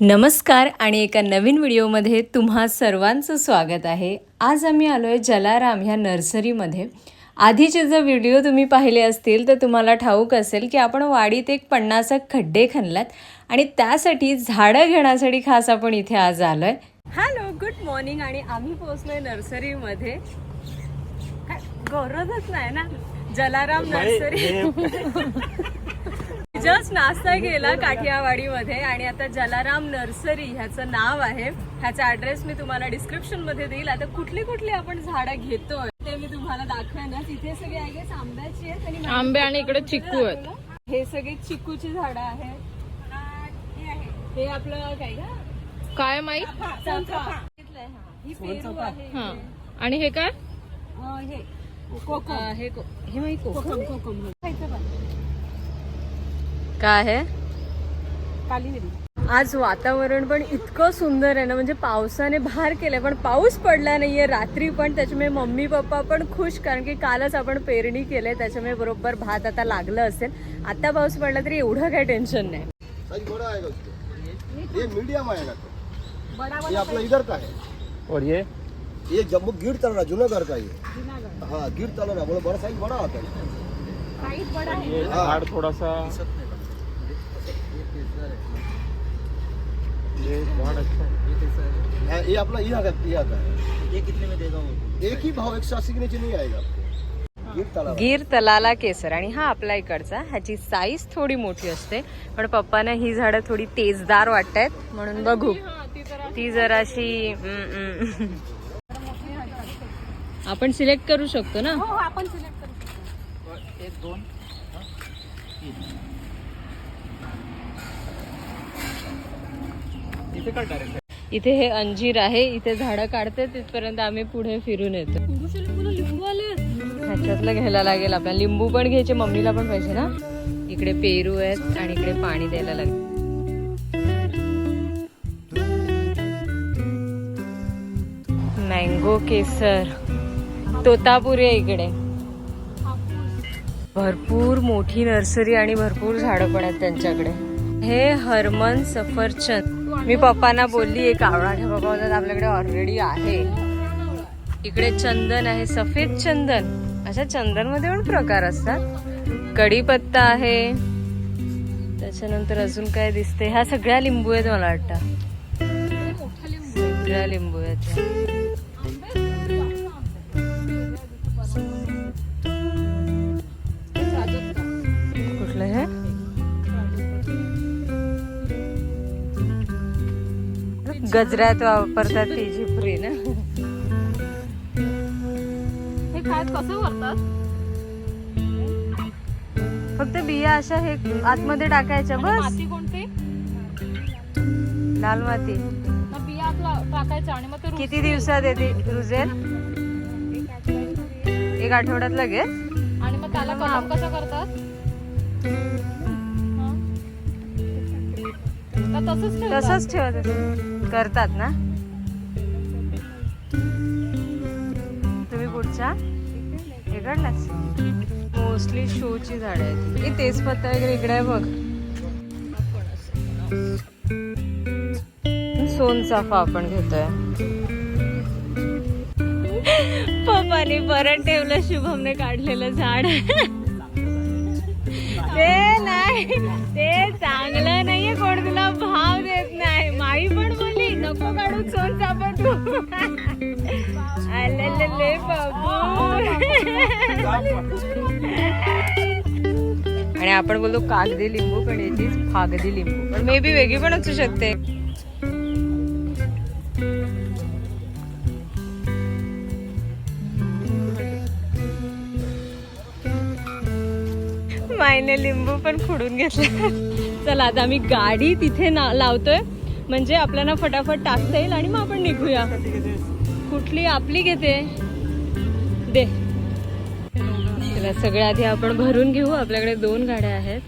नमस्कार आणि एका नवीन व्हिडिओमध्ये तुम्हा सर्वांचं स्वागत आहे. आज आम्ही आलो आहे जलाराम ह्या नर्सरीमध्ये. आधीचे जर व्हिडिओ तुम्ही पाहिले असतील तर तुम्हाला ठाऊक असेल की आपण वाडीत एक पन्नास खड्डे खणल्यात आणि त्यासाठी झाडं घेण्यासाठी खास आपण इथे आज आलो आहे हॅलो गुड मॉर्निंग आणि आम्ही पोहोचलो आहे नर्सरीमध्ये गौरवच नाही ना? जलाराम नर्सरी. जस्ट नाश्ता केला काठियावाडीमध्ये आणि आता जलाराम नर्सरी ह्याचं नाव आहे. ह्याचा ऍड्रेस मी तुम्हाला डिस्क्रिप्शनमध्ये देईल. आता कुठली कुठली आपण झाडं घेतोय ते मी तुम्हाला दाखवेन तिथे सगळे गेस आंब्याची आहेत आणि आंबे आणि इकडे चिक्कू आहेत. हे सगळे चिकूची झाडं आहेत. हे आपलं काय काय माहीत. ही. पेरू आहे. हा. आणि हे काय? हे. कोकम. हे को- हे माहिती कोकम. कोकम काय आहे? आज वातावरण पण इतकं सुंदर आहे ना म्हणजे पावसाने भार केलाय पण पाऊस पडला नाहीये रात्री पण त्याच्यामुळे मम्मी पप्पा पण खुश कारण की कालच आपण पेरणी केले त्याच्यामुळे बरोबर भात आता लागलं असेल. आता पाऊस पडला तरी एवढं काही टेन्शन नाही. साइज बड़ा आएगा उसको ये मीडियम आएगा तो? ये अपना इधर का है और ये? ये जम्मू गिर जूनागढ़ का ये? हाँ गिर बोलो बड़ा साइज बड़ा आता है ये झाड़ थोड़ा सा ये झाड़ अच्छा है हाँ, ये अपना ये आता ये आता है ये कितने में देगा वो? एक ही भाव एक सौ अस्सी के नीचे नहीं आएगा आपको. गिर तला गीर तलाला केसर. आणि हा आपला इकडचा. ह्याची साईज थोडी मोठी असते. पण पप्पाना ही झाडं थोडी तेजदार वाटतायत. म्हणून बघू. ती जराशी. आपण सिलेक्ट करू शकतो ना? एक दोन इथे काय डायरेक्ट इथे हे अंजीर आहे इथे झाडं काढते तिथपर्यंत आम्ही पुढे फिरून येतो. ह्याच्यातलं घ्यायला लागेल आपल्याला. लिंबू पण घ्यायचे मम्मीला पण पाहिजे ना? इकडे पेरू आहेत आणि इकडे पाणी द्यायला लागेल. मँगो केसर. तोतापुरी आहे इकडे. भरपूर मोठी नर्सरी आणि भरपूर झाडं पण आहेत त्यांच्याकडे. हे हरमन सफरचंद. मी पप्पांना बोलली एक आवडा घ्या बाबा आपल्याकडे ऑलरेडी आहे. इकडे चंदन आहे सफेद चंदन. अशा चंदनमध्ये पण प्रकार असतात. कढीपत्ता आहे. त्याच्यानंतर अजून काय दिसते? ह्या सगळ्या लिंबू आहेत मला वाटतं. सगळ्या लिंबू आहेत. गजऱ्यात वापरतात ती झिपरी ना. हे काय कसं फक्त बिया अशा हे आतमध्ये टाकायच्या बस. माती कोणती? लाल माती. मग बिया आपला टाकायचा आणि मग ते रुजतील. किती दिवसात येते रुजेल? एक आठवड्यात लगेच. आणि मग त्याला कलम कसं करतात? तसंच ठेवत. करतात ना? तुम्ही पुढच्या? इकडलाच. मोस्टली शोची झाड आहेत. हे तेजपत्ता वगैरे इकडे आहे बघ. सोनचाफा आपण घेतोय. पप्पाने परत ठेवलं शुभमने काढलेलं झाड. ते नाही ते चांगलं नाहीये नको काढू सोन चापा आलेले बाबू. आणि आपण बोलतो कागदी लिंबू पण याचीच फागदी लिंबू. पण मे बी वेगळी पण असू शकते. मायने लिंबू पण खुडून घेतला. चला आता आम्ही गाडी तिथे ना लावतोय. म्हणजे आपल्याला फटाफट टाकता येईल आणि मग आपण निघूया. कुठली आपली घेते? दे. सगळ्या आधी आपण भरून घेऊ. आपल्याकडे दोन गाड्या आहेत.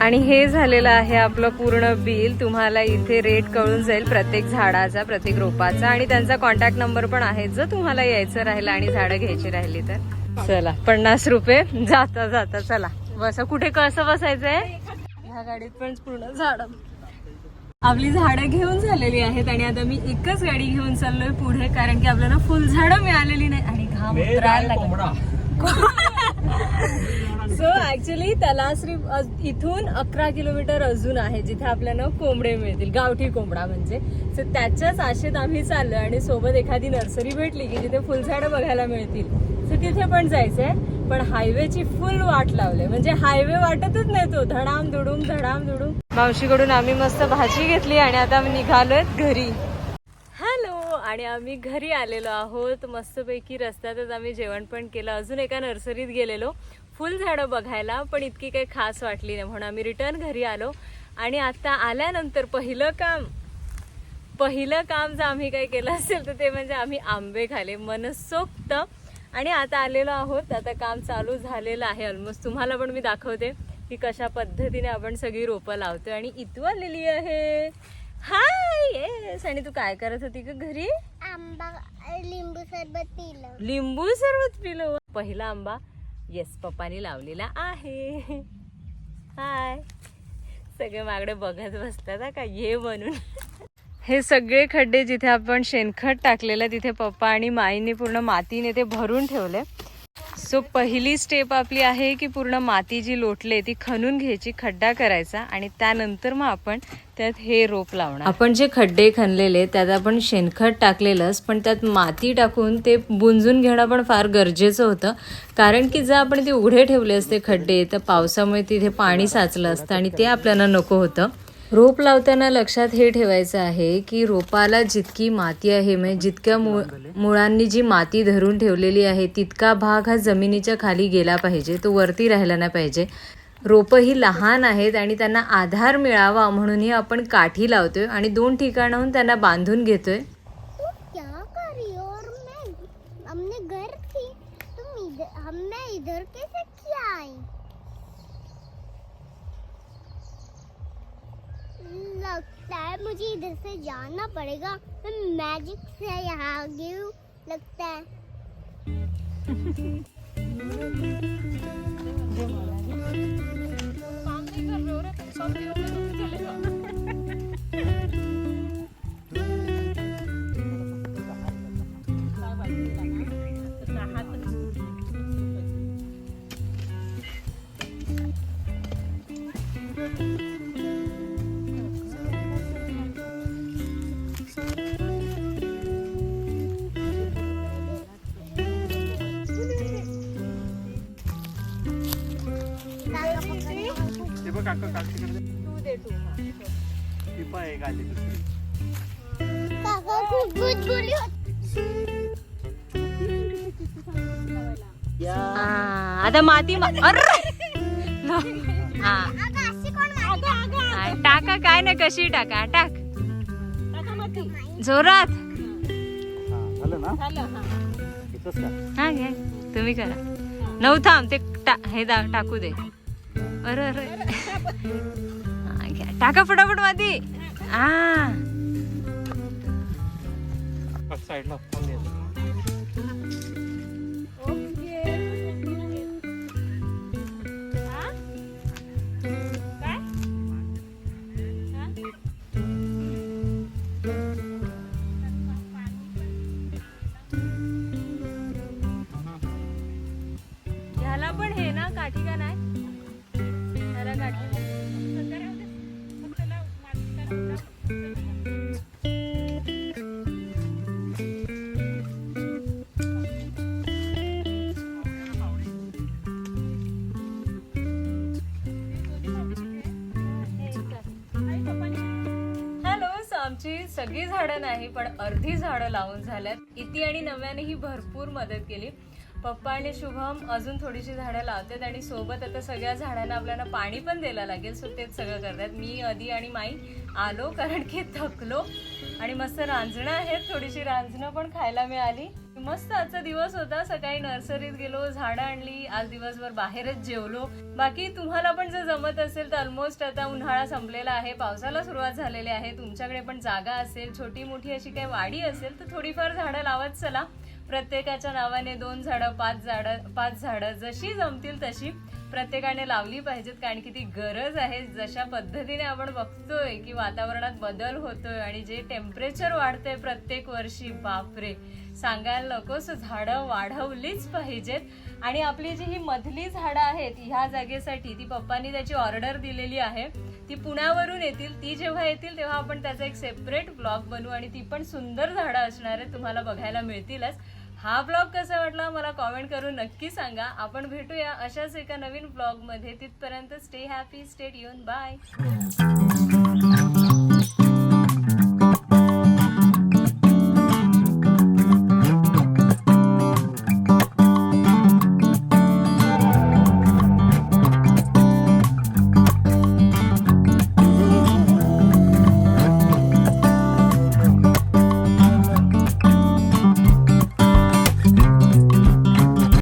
आणि हे झालेलं आहे आपलं पूर्ण बिल. तुम्हाला इथे रेट कळून जाईल प्रत्येक झाडाचा प्रत्येक रोपाचा. आणि त्यांचा कॉन्टॅक्ट नंबर पण आहे जर तुम्हाला यायचं राहिलं आणि झाडं घ्यायची राहिली तर. चला पन्नास रुपये. जाता जाता चला. बसा कुठे कसं बसायचंय? ह्या गाडीत पण पूर्ण झाड. आपली झाडं घेऊन झालेली आहेत आणि आता मी एकच गाडी घेऊन चाललोय पुढे कारण की आपल्याला फुल झाडं मिळालेली नाही आणि घाम उतरायला लागला. सो ऍक्च्युली तलासरी अज- इथून अकरा किलोमीटर अजून आहे जिथे आपल्याला कोंबडे मिळतील गावठी कोंबडा म्हणजे. सो त्याच्याच आशेत आम्ही चाललो आणि सोबत एखादी नर्सरी भेटली की जिथे फुलझाडं बघायला मिळतील. सो तिथे पण जायचंय पण हायवेची फुल वाट लावले म्हणजे हायवे वाटतच नाही तो. धडाम दुडूम धडाम दुडूम मावशीकडून आम्ही मस्त भाजी घेतली आणि आता आम्ही निघालोय घरी. हॅलो आणि आम्ही घरी आलेलो आहोत. मस्तपैकी रस्त्यातच आम्ही जेवण पण केलं. अजून एका नर्सरीत गेलेलो. फुल झाडं बघायला पण इतकी काही खास वाटली नाही म्हणून आम्ही रिटर्न घरी आलो. आणि आता आल्यानंतर पहिलं काम पहिलं काम जर आम्ही काही केलं असेल तर ते म्हणजे आम्ही आंबे खाले. मनसोक्त. आणि आता आलेलो आहोत. आता काम चालू झालेलं आहे ऑलमोस्ट तुम्हाला पण मी दाखवते की कशा पद्धतीने आपण सगळी रोपं लावतोय. आणि इतू आलेली आहे. हाय येस आणि तू काय करत होती का घरी? आंबा लिंबू सरबत पिलं. लिंबू सरबत पिलो. पहिला आंबा. येस पप्पानी लावलेला आहे. हाय सगळे मागडे बघत बसतात का? ये म्हणून. हे सगळे खड्डे जिथे आपण शेणखत टाकलेलं तिथे पप्पा आणि माईने पूर्ण मातीने ते भरून ठेवले सो पहिली स्टेप आपली आहे की पूर्ण माती जी लोटले ती खणून घ्यायची खड्डा करायचा आणि त्यानंतर मग आपण त्यात हे रोप लावणार. आपण जे खड्डे खणलेले त्यात आपण शेणखत टाकलेलंच पण त्यात माती टाकून ते बुंजून घेणं पण फार गरजेचं होतं. कारण की जर आपण ते उघडे ठेवले असते खड्डे तर पावसामुळे तिथे पाणी साचलं असतं आणि ते आपल्याला नको होतं. रोप लावताना लक्षात हे ठेवायचं आहे की रोपाला जितकी माती आहे म्हणजे जितक्या मु मुळांनी जी माती धरून ठेवलेली आहे तितका भाग हा जमिनीच्या खाली गेला पाहिजे तो वरती राहिला नाही पाहिजे. रोपं ही लहान आहेत आणि त्यांना आधार मिळावा म्हणूनही आपण काठी लावतोय आणि दोन ठिकाणाहून त्यांना बांधून घेतोय. हमने घर थी तुम इधर हम मैं इधर कैसे क्या आई लगता है मुझे इधर से जाना पड़ेगा। मैं मैजिक से यहाँ आ गई हूँ लगता है। काम नहीं कर रहे हो रे बघ काका काकीकडे. टिपा एक आली दुसरी. काका खूप आ, आता माती मा- अर्र! हा अशी कोण हा, टाका काय नाही कशी टाका? टाक. जोरात. झालं ना? इथंच का? हा घ्या तुम्ही करा. नऊ थांब ते टा- हे दा- टाकू दे. अरे अरे. हा, घ्या. टाका फटाफट माती. हा. साईडला आमची सगळी झाडं नाही पण अर्धी झाडं लावून झाल्यात. इति आणि नव्याने ही भरपूर मदत केली. पप्पा आणि शुभम अजून थोडीशी झाडं लावतात आणि सोबत आता सगळ्या झाडांना आपल्याला पाणी पण द्यायला लागेल सो तेच सगळं करतात. मी आधी आणि माई आलो कारण की थकलो आणि मस्त रांजणं आहेत. थोडीशी रांजणं पण खायला मिळाली. मस्त आजचा दिवस होता. सकाळी नर्सरीत गेलो झाडं आणली. आज दिवसभर बाहेरच जेवलो. बाकी तुम्हाला पण जर जमत असेल तर ऑलमोस्ट आता उन्हाळा संपलेला आहे. पावसाला सुरुवात झालेली आहे. तुमच्याकडे पण जागा असेल छोटी मोठी अशी काही वाडी असेल तर थोडीफार झाडं लावत चला. प्रत्येकाच्या नावाने दोन झाडं पाच झाडं पाच झाडं जशी जमतील तशी. प्रत्येकाने लावली पाहिजेत कारण की ती गरज आहे. जशा पद्धतीने आपण बघतोय की वातावरणात बदल होतोय आणि जे टेम्परेचर वाढतंय प्रत्येक वर्षी बापरे! सांगायला नकोस झाडं वाढवलीच पाहिजेत. आणि आपली जी ही मधली झाडं आहेत ह्या जागेसाठी ती पप्पांनी त्याची ऑर्डर दिलेली आहे. ती पुण्यावरून येतील ती जेव्हा येतील तेव्हा आपण त्याचा एक सेपरेट ब्लॉग बनवू आणि ती पण सुंदर झाडं असणार आहेत तुम्हाला बघायला मिळतीलच. हा ब्लॉग कसा वाटला मला कॉमेंट करून नक्की सांगा. आपण भेटूया अशाच एका नवीन ब्लॉगमध्ये. तिथपर्यंत स्टे हॅपी स्टेट येऊन बाय